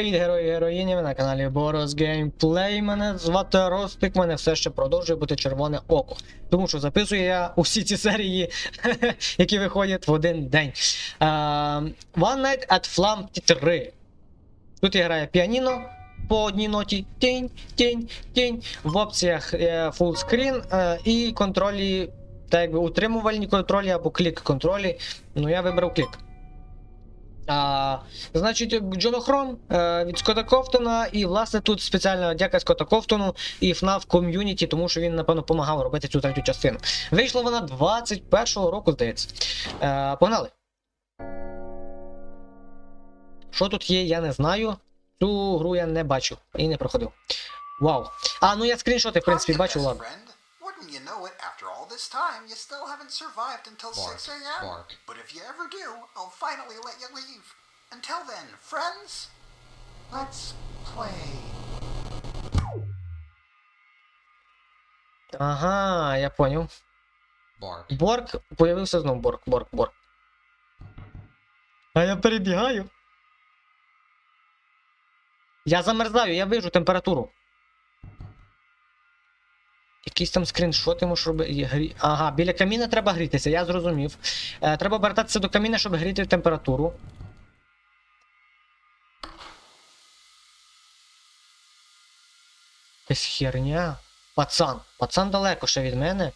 Привіт, герої і героїні, ви на каналі Boros Gameplay. Мене звати Ростик, мене все ще продовжує бути червоне око. Тому що записую я усі ці серії, які виходять в один день. Е, One Night at Flam 3. Тут я граю піаніно по одній ноті. Тінь, тінь, тінь. В опціях е, full screen е, і контролі, так якби утримувальні контролі або клік контролі. Ну я вибрав клік. А, значить, Джонохром е, від Скотта Кофтона, і власне тут спеціальна дяка Скотта Кофтону і FNAF ком'юніті, тому що він, напевно, допомагав робити цю третю частину. Вийшла вона 21-го року, здається. Е, погнали. Що тут є, я не знаю. Цю гру я не бачу і не проходив. Вау. А, ну я скріншоти, в принципі, бачу, ладно. After all this time, you still haven't survived until Bark, 6 a.m. bark. But if you ever do, I'll finally let you leave. Until then, friends, let's play. Ага, я поняв. Bark. Борг, появився знов Борг, Борг, Борг. А я перебігаю. Я замерзаю, я вижу температуру. Якісь там скріншоти можеш робити. Ага, біля каміна треба грітися, я зрозумів. Е, треба обертатися до каміна, щоб гріти температуру. Якась херня. Пацан. Пацан далеко ще від мене.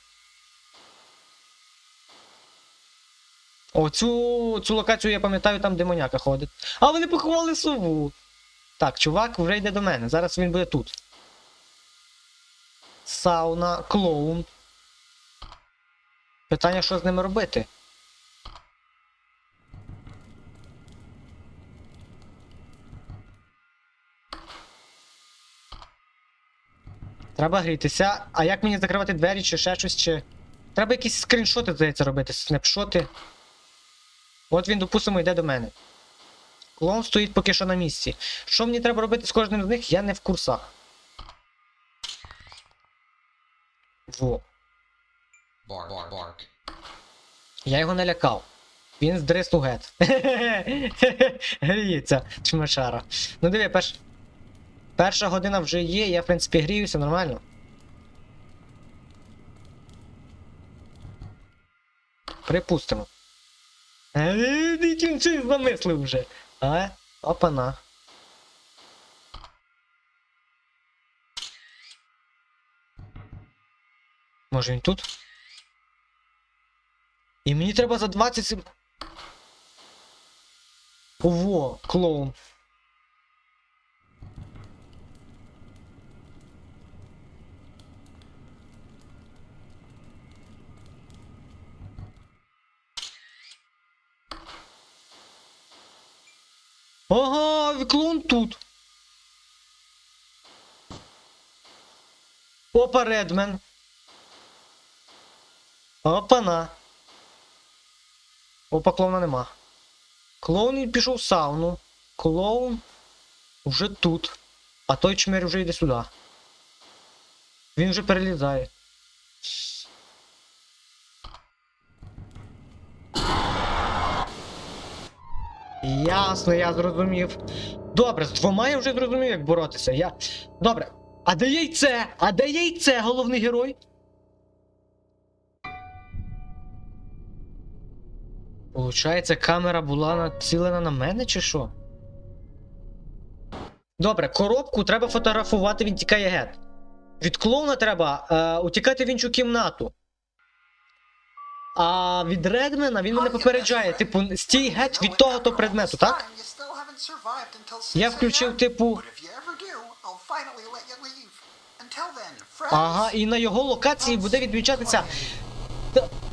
О, цю, цю локацію я пам'ятаю, там демоняка ходить. А вони поховали сову. Так, чувак вже йде до мене. Зараз він буде тут. Сауна, клоун. Питання, що з ними робити? Треба грітися. А як мені закривати двері чи ще щось, чи. Треба якісь скріншоти, здається, робити, снапшоти. От він, допустимо, йде до мене. Клоун стоїть поки що на місці. Що мені треба робити з кожним з них, я не в курсах. Во. Bark. Bark. Bark. Я його не лякав. Він здриснув гет. Гріється, чмешара. Ну диви, перш... перша година вже є, я в принципі гріюся нормально. Припустимо. Е, Він щось замислив вже. А? Опана. Може він тут? І мені треба за 20 сек... Во, клоун. Ага, клоун тут. Опа, Редмен. Опана. Опа, клоуна нема. Клоун пішов в сауну. Клоун вже тут. А той чмер вже йде сюди. Він вже перелізає. Ясно, я зрозумів. Добре, з двома я вже зрозумів, як боротися. Я. Добре. А де яйце? А де яйце, головний герой? Получається, камера була націлена на мене чи що? Добре, коробку треба фотографувати, він тікає гет. Від клоуна треба е, утікати в іншу кімнату. А від Редмена він мене попереджає, типу, стій геть від того то предмету, так? You still haven't survived until 6 Я включив, типу. Ага, і на його локації буде відмічатися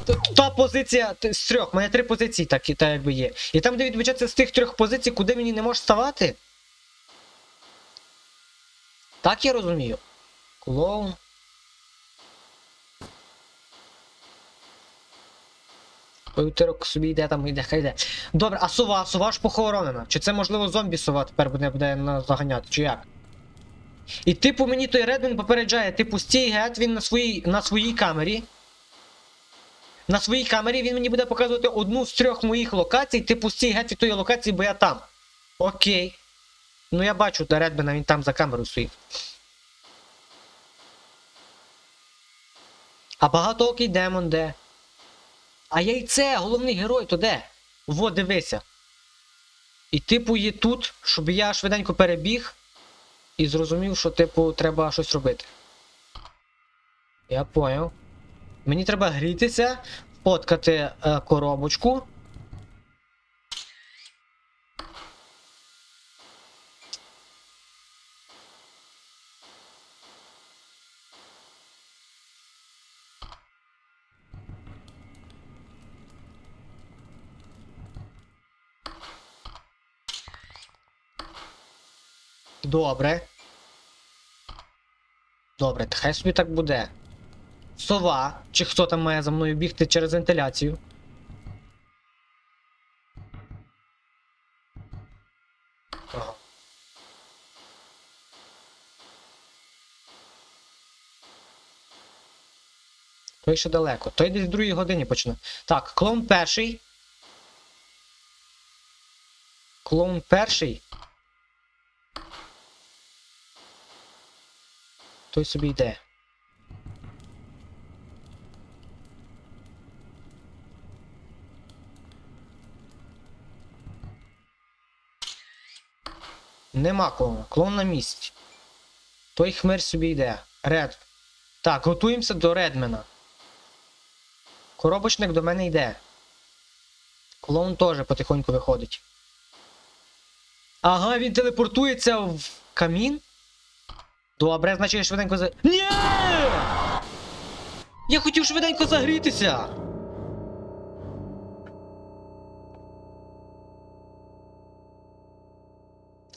та, та, та позиція з трьох. У мене три позиції так, так якби є. І там, де відмічатися з тих трьох позицій, куди мені не можеш ставати. Так я розумію. Клоун. Павутирок собі йде там, йде, хай йде. Добре, а сова, сова ж похоронена. Чи це можливо зомбі сова тепер буде, буде заганяти, чи як? І типу мені той Редмін попереджає, типу, стій гет, він на своїй, на своїй камері. На своїй камері він мені буде показувати одну з трьох моїх локацій, типу стій гет від тої локації, бо я там. Окей. Ну я бачу де Редмена, він там за камерою стоїть. А багатоокий демон де? А яйце, головний герой, то де? Во, дивися. І типу є тут, щоб я швиденько перебіг і зрозумів, що, типу, треба щось робити. Я поняв. Мені треба грітися, фоткати е, коробочку. Добре. Добре, хай собі так буде. Сова, чи хто там має за мною бігти через вентиляцію. Той ще далеко. Той десь в другій годині почне. Так, клоун перший. Клоун перший. Той собі йде. Нема клоуна. Клоун на місці. Той хмир собі йде. Ред. Так, готуємося до Редмена. Коробочник до мене йде. Клоун теж потихоньку виходить. Ага, він телепортується в камін. Добре, значить я швиденько за. Ні! Я хотів швиденько загрітися.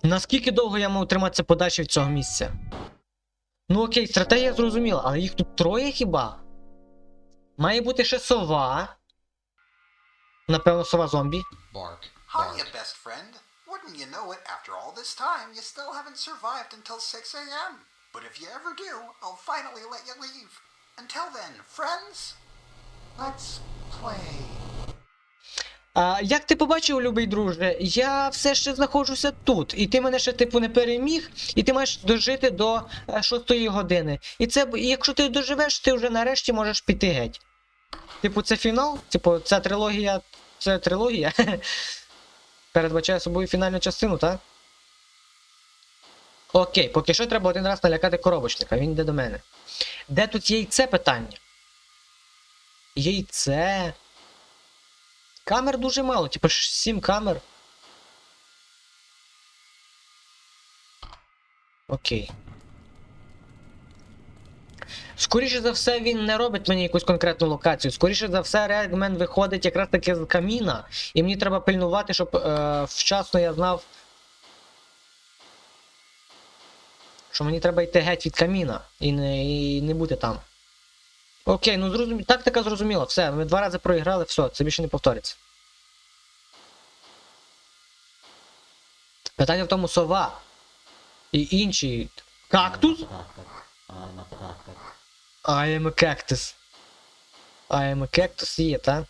Наскільки довго я мав триматися подальше від цього місця? Ну окей, стратегія зрозуміла, але їх тут троє хіба? Має бути ще сова. Напевно, сова зомбі. Bark. Hiya, Bark. best friend. Wouldn't you know it, after all this time, you still haven't survived until 6 a.m. But if you ever do, I'll finally let you leave. Until then, friends, let's play. А, як ти побачив, любий друже, я все ще знаходжуся тут, і ти мене ще типу не переміг, і ти маєш дожити до е, шостої години. І це, і якщо ти доживеш, ти вже нарешті можеш піти геть. Типу, це фінал? Типу, ця трилогія. Це трилогія? Передбачає собою фінальну частину, так? Окей, поки що треба один раз налякати коробочника, він йде до мене. Де тут яйце питання? Яйце. Камер дуже мало, типу 7 камер. Окей. Скоріше за все, він не робить мені якусь конкретну локацію. Скоріше за все, Регмен виходить якраз таки з каміна. І мені треба пильнувати, щоб е, вчасно я знав. Що мені треба йти геть від каміна і не, і не бути там. Окей, ну зрозуміло. Тактика зрозуміла, все, ми два рази проіграли, все, це більше не повториться. Питання в тому сова. І інші. Кактус? I am a cactus. I am a cactus є, та?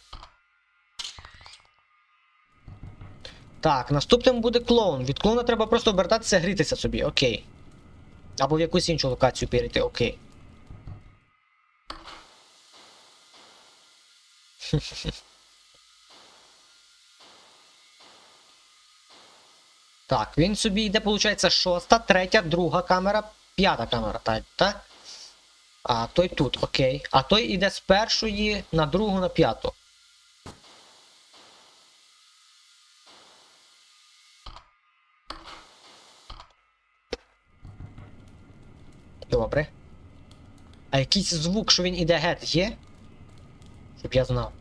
Так, наступним буде клоун. Від клоуна треба просто обертатися, грітися собі, окей. Або в якусь іншу локацію перейти, окей. Так, він собі йде, виходить, шоста, третя, друга камера, п'ята камера, та, та? А той тут, окей. А той іде з першої на другу на п'яту. Добре. А якийсь звук, що він іде геть, є? Щоб я знав.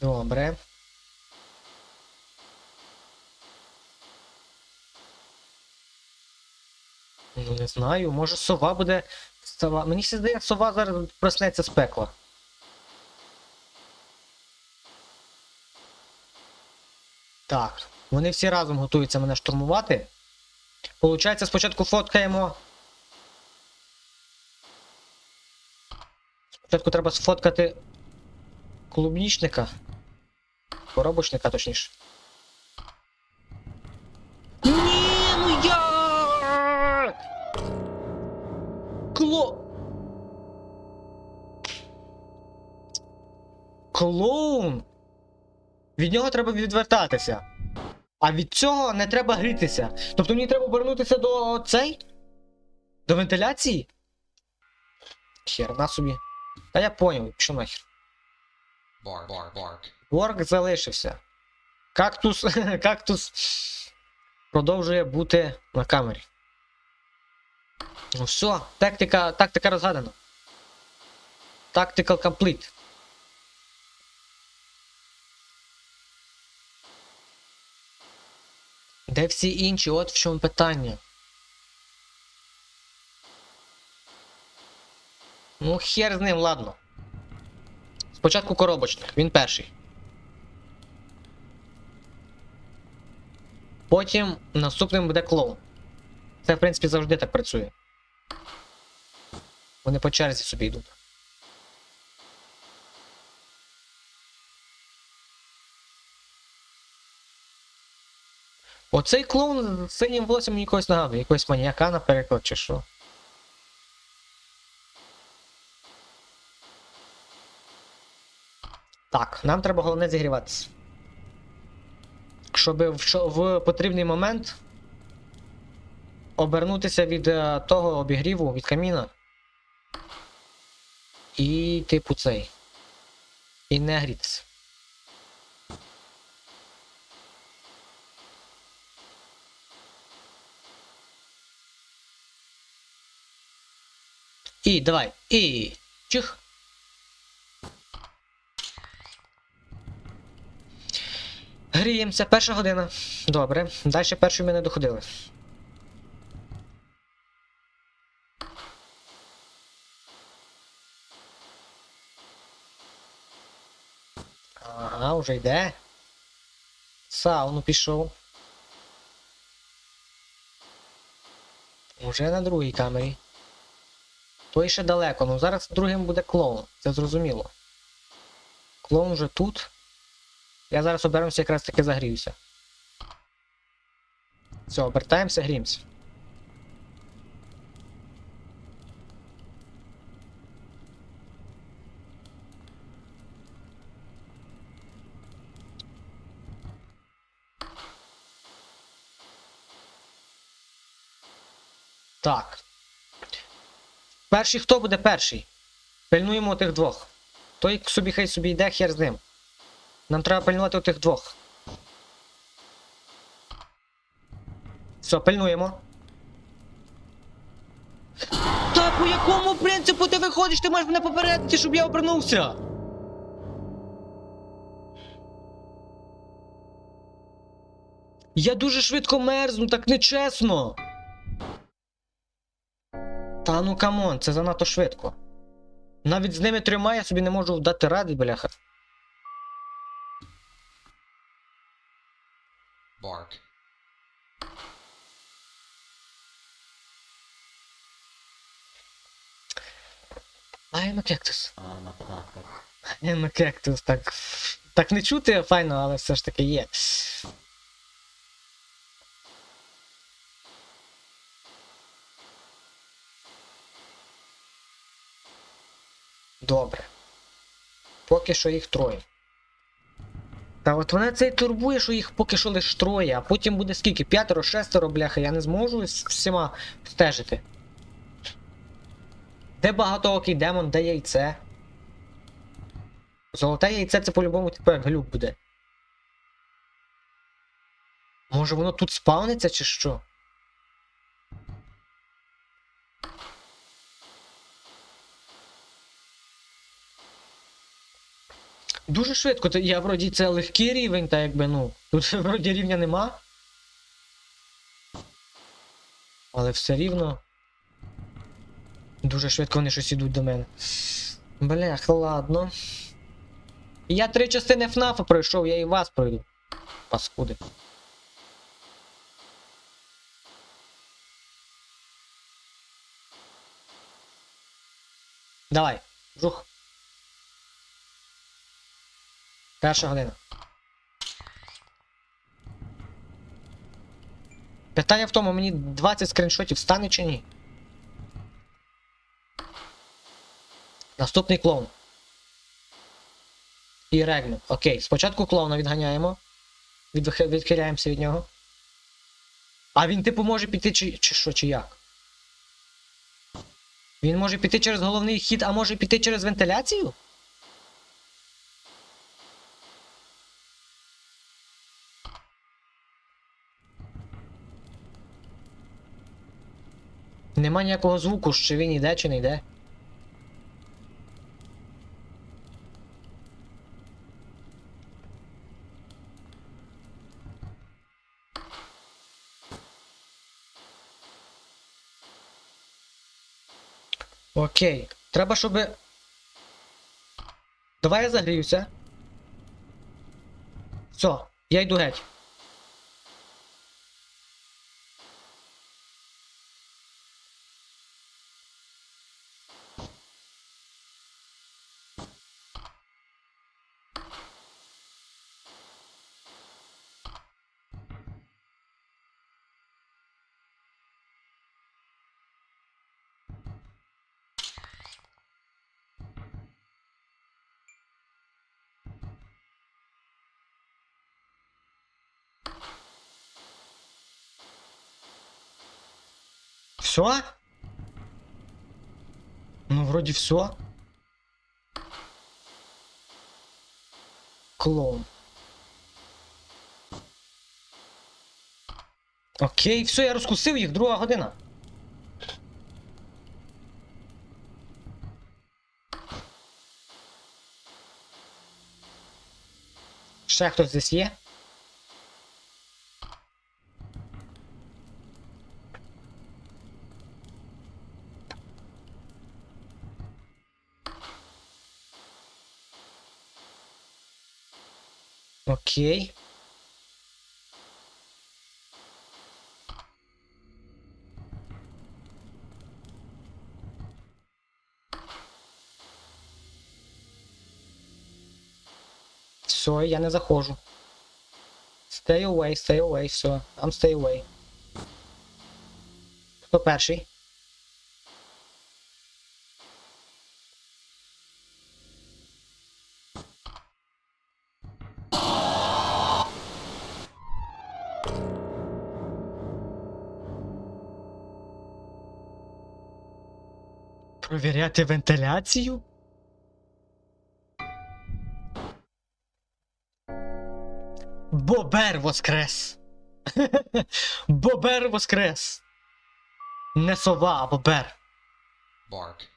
Добре. Ну, не знаю, може сова буде. Сова. Мені все здається, сова зараз проснеться з пекла. Так, вони всі разом готуються мене штурмувати. Получається, спочатку фоткаємо. Спочатку треба сфоткати клубнічника. Коробочника, точніше. Ні, ну я. Кло. Клоун. Від нього треба відвертатися. А від цього не треба грітися. Тобто мені треба повернутися до цей? До вентиляції? Херна собі. Та я поняв, що нахер. Bark. Bark. Bark. Ворк залишився. Кактус. Кактус продовжує бути на камері. Ну все, тактика, тактика розгадана. Tactical complete. Де всі інші? От в чому питання. Ну, хер з ним, ладно. Спочатку коробочник, він перший. Потім наступним буде клоун. Це, в принципі, завжди так працює. Вони по черзі собі йдуть. Оцей клоун з синім волоссям мені когось нагадує, якогось маніяка, наприклад, чи що. Так, нам треба головне зігріватися. Щоб в, в потрібний момент обернутися від е, того обігріву, від каміна. І, типу, цей. І не грітися. І давай. І. Чих. Гріємося, перша година. Добре. Далі першої ми не доходили. Ага, вже йде. Сауну пішов. Уже на другій камері. Той ще далеко, ну зараз другим буде клоун, це зрозуміло. Клоун вже тут. Я зараз оберемося якраз таки загріюся. Все, обертаємося, гріємося. Так. Перший хто буде перший? Пильнуємо тих двох. Той собі хай собі йде, хер з ним. Нам треба пильнувати тих двох. Все, пильнуємо. Та по якому принципу ти виходиш? Ти маєш мене попередити, щоб я обернувся. Я дуже швидко мерзну, так нечесно. Та ну камон, це занадто швидко. Навіть з ними трьома я собі не можу дати ради, бляха. Bark. I am a cactus. I am a cactus, так. Так не чути файно, але все ж таки є. Добре. Поки що їх троє. Та от мене це і турбує, що їх поки що лише троє, а потім буде скільки? П'ятеро, шестеро, бляха, я не зможу з всіма стежити. Де багатоокий демон, де яйце? Золоте яйце це по-любому тепер глюк буде. Може воно тут спавниться чи що? Дуже швидко, я вроді це легкий рівень, та якби ну. Тут вроді рівня нема. Але все рівно. Дуже швидко вони щось ідуть до мене. Блях, ладно. Я три частини ФНАФа пройшов, я і вас пройду. Паскуди. Давай, жух. Перша година. Питання в тому, мені 20 скріншотів стане чи ні? Наступний клоун. І регмен. Окей, спочатку клоуна відганяємо. Від... Відхиляємося від нього. А він типу може піти чи... чи що, чи як? Він може піти через головний хід, а може піти через вентиляцію? Нема ніякого звуку, чи він йде, чи не йде. Окей. Треба, щоб. Давай я загріюся. Все, я йду геть. Все? Ну, вроде все. Клоун. Окей, все, я розкусив їх, друга година. Ще хтось здесь є? Окей. Все, я не заходжу. Stay away, stay away, все. I'm stay away. Хто перший? Провіряти вентиляцію? Бобер воскрес! Бобер воскрес! Не сова, а бобер. bark,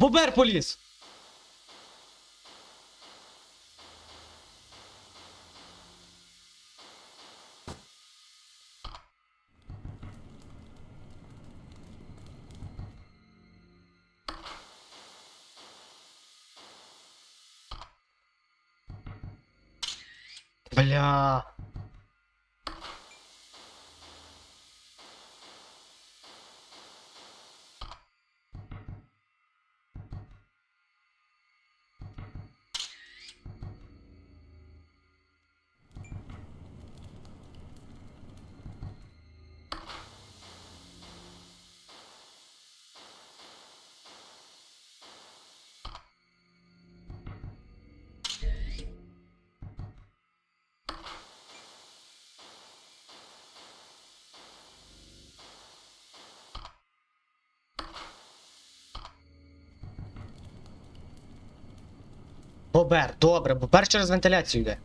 Бобер поліз! Бля. Бобер, добре, бобер через вентиляцію йде.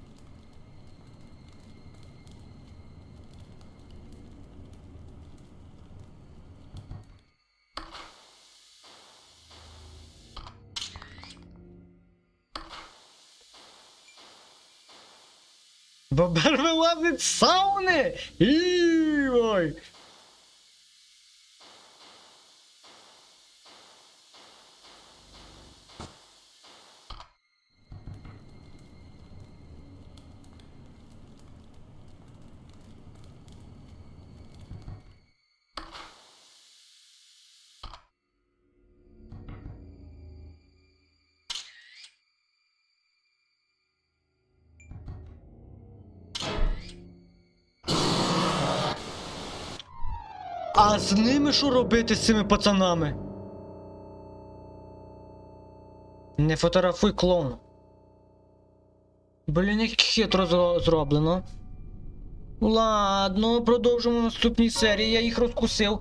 А з ними що робити з цими пацанами? Не фотографуй клоуна. Блін, як хитро зроблено. Ладно, продовжимо наступній серії. Я їх розкусив.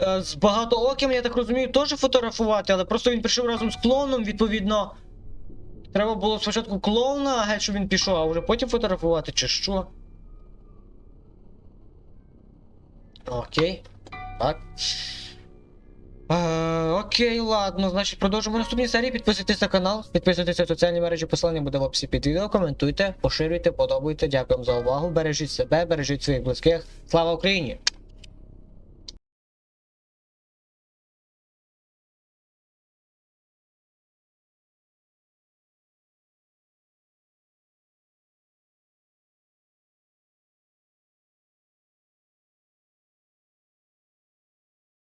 Е, З багатооким, я так розумію, теж фотографувати, але просто він прийшов разом з клоуном, відповідно. Треба було спочатку клоуна, а геть, щоб він пішов, а вже потім фотографувати, чи що? Окей. Так. Е, окей, ладно, значить продовжимо наступні серії. Підписуйтесь на канал, підписуйтесь на соціальні мережі, посилання буде в описі під відео, коментуйте, поширюйте, подобайте. Дякую за увагу. Бережіть себе, бережіть своїх близьких. Слава Україні!